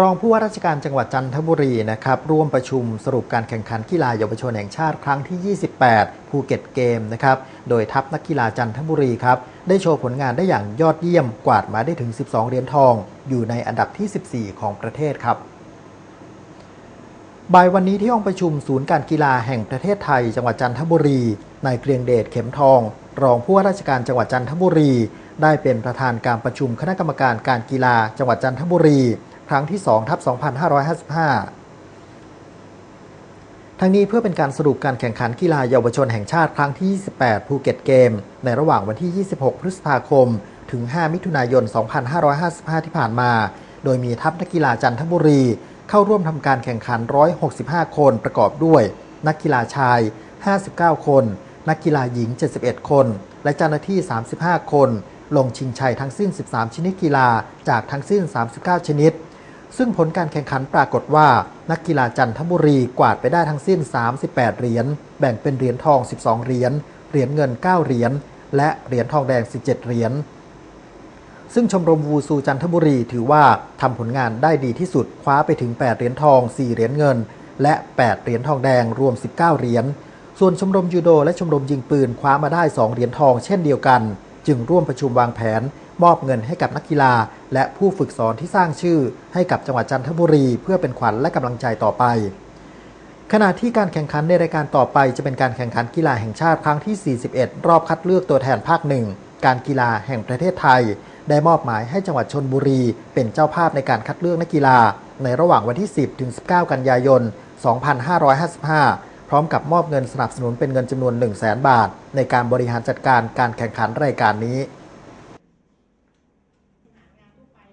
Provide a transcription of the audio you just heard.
รองผู้ว่าราชการจังหวัดจันทบุรีนะครับร่วมประชุมสรุปการแข่งขันกีฬาเยาวชนแห่งชาติครั้งที่ 28 ภูเก็ตเกมนะครับโดยทัพนักกีฬาจันทบุรีครับได้โชว์ผลงานได้อย่างยอดเยี่ยมกวาดมาได้ถึง 12 เหรียญทอง อยู่ในอันดับที่ 14 ของประเทศครับบ่ายวันนี้ที่ห้องประชุมศูนย์การกีฬาแห่งประเทศไทย จังหวัดจันทบุรีนายเกรียงเดชเข็มทอง รองผู้ว่าราชการจังหวัดจันทบุรี ได้เป็นประธานการประชุมคณะกรรมการการกีฬาจังหวัดจันทบุรี รั้งที่2ทับ2555 ทั้งนี้เพื่อเป็นการสรุปการแข่งขันกีฬาเยาวชนแห่งชาติครั้งที่ 28 ภูเก็ตเกม ในระหว่างวันที่ 26 พฤษภาคม ถึง 5 มิถุนายน 2555 ที่ผ่านมา โดยมีทัพนักกีฬาจันทบุรี เข้าร่วมทำการแข่งขัน 165 คนประกอบด้วย นักกีฬาชาย 59 คน นักกีฬาหญิง 71 คน และเจ้าหน้าที่ 35 คนลงชิงชัยทั้งสิ้น 13 ชนิดกีฬาจากทั้งสิ้น 39 ชนิด ซึ่งผลการแข่งขันปรากฏว่า นักกีฬาจันทบุรีกวาดไปได้ทั้งสิ้น 38 เหรียญ แบ่งเป็นเหรียญทอง 12 เหรียญ เหรียญเงิน 9 เหรียญ และเหรียญทองแดง 17 เหรียญ ซึ่งชมรมวูซูจันทบุรีถือว่าทำผลงานได้ดีที่สุด คว้าไปถึง 8 เหรียญทอง 4 เหรียญเงิน และ 8 เหรียญทองแดง รวม 19 เหรียญ ส่วนชมรมยูโดและชมรมยิงปืนคว้ามาได้ 2 เหรียญทองเช่นเดียวกัน จึงร่วมประชุมวางแผน มอบเงินให้กับนักกีฬา และผู้ฝึกสอนที่สร้างชื่อ ให้กับจังหวัดจันทบุรี เพื่อเป็นขวัญและกำลังใจต่อไป ขณะที่การแข่งขันในรายการต่อไปจะเป็นการแข่งขันกีฬาแห่งชาติครั้งที่ 41 รอบคัดเลือกตัวแทนภาคหนึ่งการกีฬาแห่งประเทศไทย ได้มอบหมายให้จังหวัดชนบุรี เป็นเจ้าภาพในการคัดเลือกนักกีฬา ในระหว่างวันที่ 10 ถึง 19 กันยายน 2555 ร้อมกับมอบเงินสนับสนุนเป็นเงินจำนวน 1 0 0 0 0แบาท ในการบริหารจัดการการแข่งขันรายการนี้